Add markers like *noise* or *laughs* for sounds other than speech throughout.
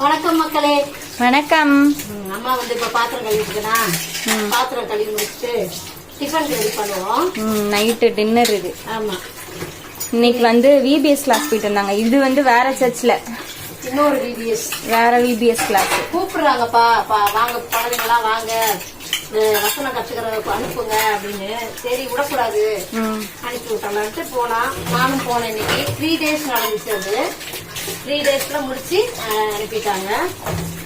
வணக்கம் மக்களே. வணக்கம். அம்மா வந்து இப்ப பாத்திரம் கழுவிட்டுனா பாத்திரம் கழுவி முடிச்சுட்டு டிஃபன் ரெடி பண்ணுவோம். நைட்டு டின்னர் இது. ஆமா. இன்னைக்கு வந்து விபிஎஸ் கிளாஸ் போயிட்டு இருந்தாங்க இது வந்து வேற சர்ச்ல இன்னொரு விபிஎஸ் வேற விபிஎஸ் கிளாஸ் கூப்பிடுறாங்கப்பா பா வாங்க குழந்தைங்களாம் வாங்க. வசனம் கத்துக்கிறவங்க அனுப்புங்க அப்படின்னு சரி விடக்கூடாது. அனுப்பி விட்டலான்ட்டு போனா நானும் போனேன் இன்னைக்கு. த்ரீ டேஸ் நடந்துச்சு அது. த்ரீ டேஸ்ல முடிச்சு அனுப்பிட்டாங்க.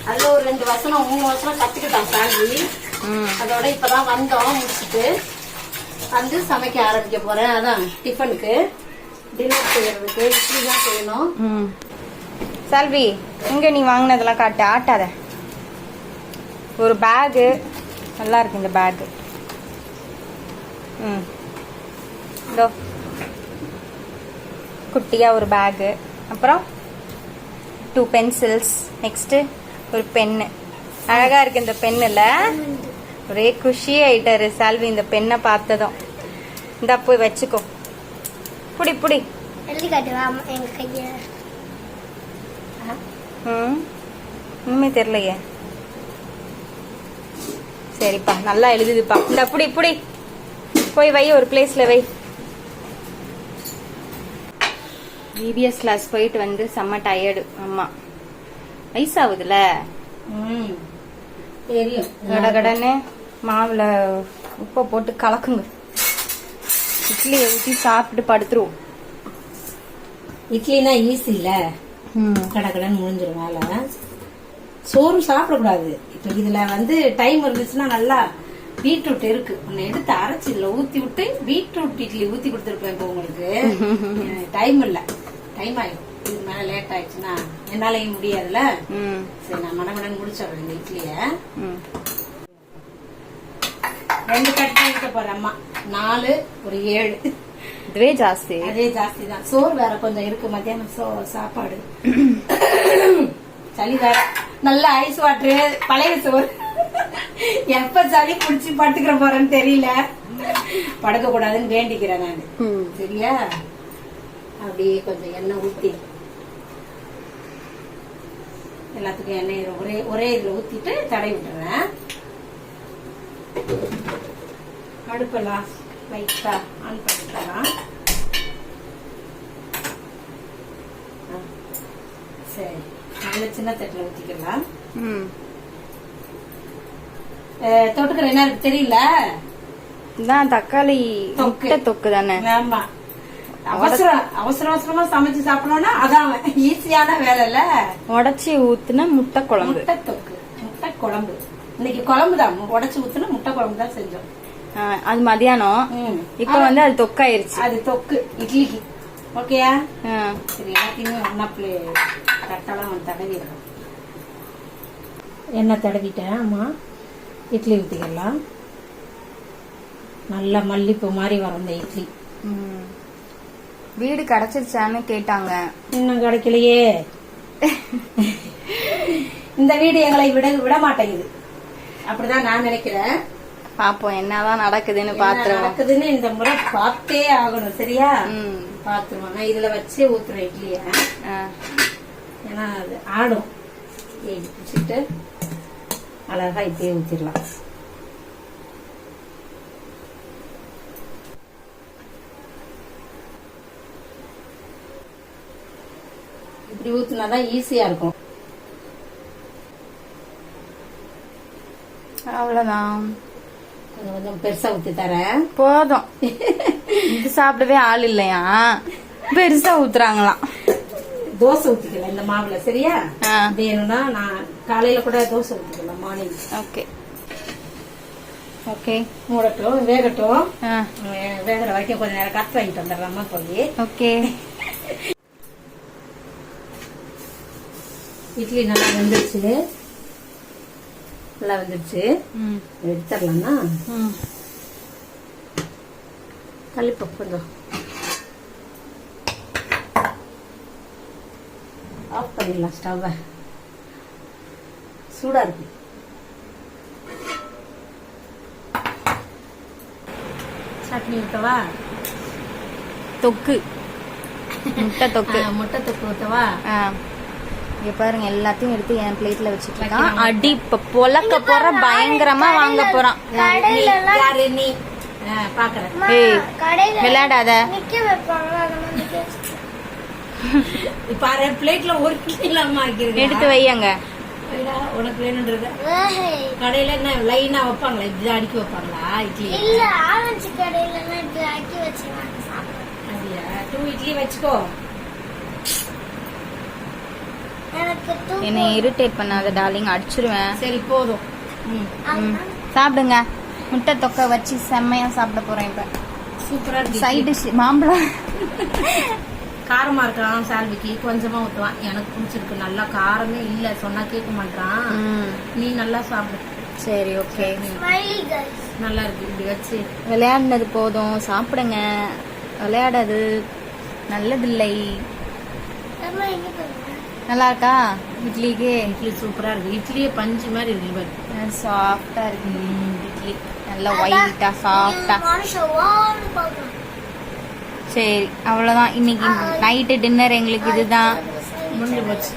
அதுல ஒரு ரெண்டு வசனம் மூணு வசனம் கத்துக்கிட்டான் சாந்தி. அதோட இப்பதான் வந்தோம் முடிச்சுட்டு வந்து சமைக்க ஆரம்பிக்க போறேன். அதான் டிஃபனுக்கு. டின்னர் செய்யறதுக்கு இட்லி தான் செய்யணும். செல்வி இங்க நீ வாங்கினதெல்லாம் காட்டு ஆட்டாத. ஒரு பேகு நல்லா இருக்கு இந்த பேகு ம். இதோ. குட்டியா ஒரு பேகு அப்புறம்? டூ பென்சில்ஸ் நெக்ஸ்ட் ஒரு பென்னு அழகா இருக்கு இந்த பென்னுல ஒரே குஷி ஆயிட்டாரு சால்வி இந்த பெண்ணை பார்த்ததும். இந்தா போய் வச்சுக்கோ. புடி புடி. ம். ஒண்ணுமே தெரியலையே. சரிப்பா நல்லா எழுதுதுப்பா. இந்த புடி புடி. போய் வை ஒரு பிளேஸ்ல வை. பிபிஎஸ் கிளாஸ் போயிட்டு வந்து செம்ம டயர்டு ஆமா. வயசாகுதுல? ம். தெரியும். கடகடன்னு மாவுல உப்பை போட்டு கலக்குங்க. இட்லியை ஊற்றி சாப்பிட்டு படுத்துருவோம். இட்லினா ஈஸி இல்ல? கடகடன்னு முடிஞ்சிரும் வேலை. சோறு சாப்பிடக்கூடாது. இப்ப இதுல வந்து டைம் இருந்துச்சுன்னா நல்லா பீட்ரூட் இருக்கு. உன்னை எடுத்து அரைச்சு இதுல ஊத்தி விட்டு பீட்ரூட் இட்லி ஊத்தி கொடுத்துருப்பேன் இப்போ உங்களுக்கு. *laughs* டைம் இல்ல. டைம் ஆயிடும் இதுக்கு மேல லேட் ஆயிடுச்சுன்னா என்னாலையும் முடியாதுல்ல? சரி நான் மடமடன் முடிச்சிடுறேன் இந்த இட்லிய. ரெண்டு கட் பண்ணிக்க போறேன் அம்மா. நாலு ஒரு ஏழு. இதுவே ஜாஸ்தி. அதே ஜாஸ்தி தான். சோறு வேற கொஞ்சம் இருக்கு மத்தியானம் சோ சாப்பாடு. சளி வேற. நல்ல ஐஸ் வாட்டரு பழைய சோறு. எப்ப சளி புடிச்சு படுத்துக்கிற போறேன்னு தெரியல. படுக்க கூடாதுன்னு வேண்டிக்கிறேன் நான். சரியா? அப்படியே கொஞ்சம் எண்ணெய் ஊத்தி. எல்லாத்துக்கும் எண்ணெய் ஒரே ஒரே இதுல ஊத்திட்டு தடவி விட்டுறேன். அடுப்பெல்லாம் லைட்டா ஆன் பண்ணிக்கலாம் சரி நல்ல சின்ன தட்டுல ஊத்திக்கலாம். ம். அஹ், தொட்டுக்கிற என்ன இருக்கு தெரியல? இதான் தக்காளி தொக்கு. முட்டை தொக்கு தானே? ஆமா. அவசரம் அவசர அவசரமா சமைச்சு சாப்பிடணும்னா அதான் ஈஸியான வேலை இல்ல உடச்சி ஊத்துன முட்டை குழம்பு. முட்டை தொக்கு முட்டை குழம்பு. இன்னைக்கு குழம்பு தான் உடச்சு ஊத்துன முட்டை குழம்பு தான் செஞ்சோம் அது மதியானம். ம். இப்ப வந்து அது தொக்காயிருச்சு. அது தொக்கு இட்லிக்கு. ஓகேயா? ஆ, சரி எல்லாத்தையுமே ஒன்னா பிளே தட்டெல்லாம் தடவிடுறோம் எண்ணெய் தடவிட்டேன் அம்மா இட்லி ஊற்றிக்கலாம் நல்ல மல்லிப்பூ மாதிரி வரும் இந்த இட்லி. ம். வீடு கிடைச்சிருச்சான்னு கேட்டாங்க. இன்னும் கிடைக்கலையே. இந்த வீடு எங்களை விட விட மாட்டேங்குது. அப்படிதான் நான் நினைக்கிறேன். பாப்போம் என்னதான் நடக்குதுன்னு பாத்துருவோம். நடக்குதுன்னு இந்த முறை பார்த்தே ஆகணும் சரியா. பாத்துருவோம். நான் இதுல வச்சே ஊத்துறேன் இட்லிய. ஏன்னா அது ஆடும். ஏறி பிடிச்சிட்டு அழகா இப்படியே ஊத்திடலாம். இப்படி ஊத்துனாதான் ஈஸியா இருக்கும். அவ்வளவுதான். கொஞ்சம் கொஞ்சம் பெருசா ஊத்தி தரேன். போதும். இது சாப்பிடவே ஆள் இல்லையா? பெருசா ஊத்துறாங்களாம். தோசை ஊத்திக்கலாம் இந்த மாவுல சரியா. வேணும்னா நான் காலையில கூட தோசை ஊத்திக்கலாம் மார்னிங் ஓகே. ஓகே மூடட்டும் வேகட்டும். வேகிற வரைக்கும் கொஞ்ச நேரம் கத்து வாங்கிட்டு வந்துடுறாமா போய்? ஓகே. இட்லி நல்லா வெந்துருச்சு. நல்லா வெந்துருச்சு. ம். எடுத்துடலாம்னா ம். கழிப்போம் கொஞ்சம். ஆஃப் பண்ணிடலாம் ஸ்டவ்வை சூடா இருக்கு. சட்னி ஊத்தவா? தொக்கு. முட்டை தொக்கு. முட்டை தொக்கு ஆ. இங்க பாருங்க எல்லாத்தையும் எடுத்து என் பிளேட்ல வச்சுட்டு இருக்கான் அடி இப்ப பொலக்க போற பயங்கரமா வாங்க போறான். விளையாடாத. பிளேட்ல *laughs* ஒரு இல்லாம எடுத்து வையங்க. உனக்கு வேணுன்றத. ஏய், கடையில என்ன லைனா வைப்பாங்களா? இப்படி அடுக்கி வைப்பாங்களா? இட்லி இல்ல ஆரஞ்சு கடையில எல்லாம் இப்படி அப்படியா? டூ இட்லி வச்சுக்கோ எனக்கு தூக்கம் என்னை இரிட்டேட் பண்ணாத டார்லிங் அடிச்சிருவேன். சரி போதும். ம். ம். சாப்பிடுங்க. முட்டை தொக்கை வச்சு செம்மையா சாப்பிட போறேன் இப்ப. சூப்பரா சைட் டிஷ் மாம்பழம். காரமா இருக்கலாம் சால்விக்கு கொஞ்சமா ஊத்துவான். எனக்கு பிடிச்சிருக்கு. நல்லா காரமே இல்ல. சொன்னா கேட்க மாட்டான் ம். நீ நல்லா சாப்பிடு. சரி ஓகே நல்லா இருக்கு. இப்படி வச்சு. விளையாடினது போதும். சாப்பிடுங்க. விளையாடாது நல்லதில்லை. நல்லா இருக்கா இட்லிக்கு? இட்லி சூப்பரா இருக்கு. இட்லியே பஞ்சு மாதிரி இருக்கு பாரு. சாஃப்டா இருக்கு. இட்லி. நல்லா ஒயிட்டா சாஃப்டா மனுஷன் வான்னு பாக்கலாம் சரி அவ்வளவுதான். இன்னைக்கு நைட்டு டின்னர் எங்களுக்கு இதுதான். முடிஞ்சு போச்சு.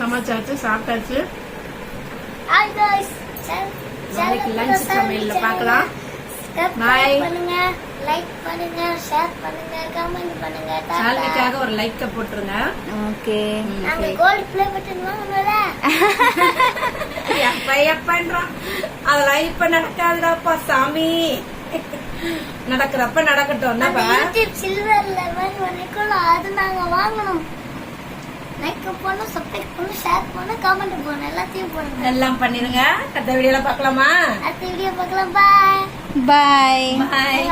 சமைச்சாச்சு சாப்பிட்டாச்சு. நாளைக்கு lunch சமையல்ல பார்க்கலாம். Bye. லைக் பண்ணுங்க ஷேர் பண்ணுங்க கமெண்ட் பண்ணுங்க. சால்விக்காக ஒரு லைக்க போட்டுருங்க. ஓகே நாங்க கோல்ட் ப்ளே பட்டன் வாங்கணும்ல. *laughs* எப்ப எப்பன்றான் அதெல்லாம் இப்ப நடக்காதுடாப்பா சாமி. நடக்கிறப்ப நடக்கட்டும் யூடியூப் சில்வர்ல மாதிரி வரைக்கும் அது நாங்க வாங்கணும். லைக் பண்ணணும் சப்ஸ்கிரைப் பண்ணணும் ஷேர் பண்ணணும் கமெண்ட் பண்ணணும் எல்லாத்தையும் பண்ணுங்க எல்லாம் பண்ணிருங்க அடுத்த வீடியோல பார்க்கலாமா? அடுத்த வீடியோ பார்க்கலாம். பாய் பாய் பாய்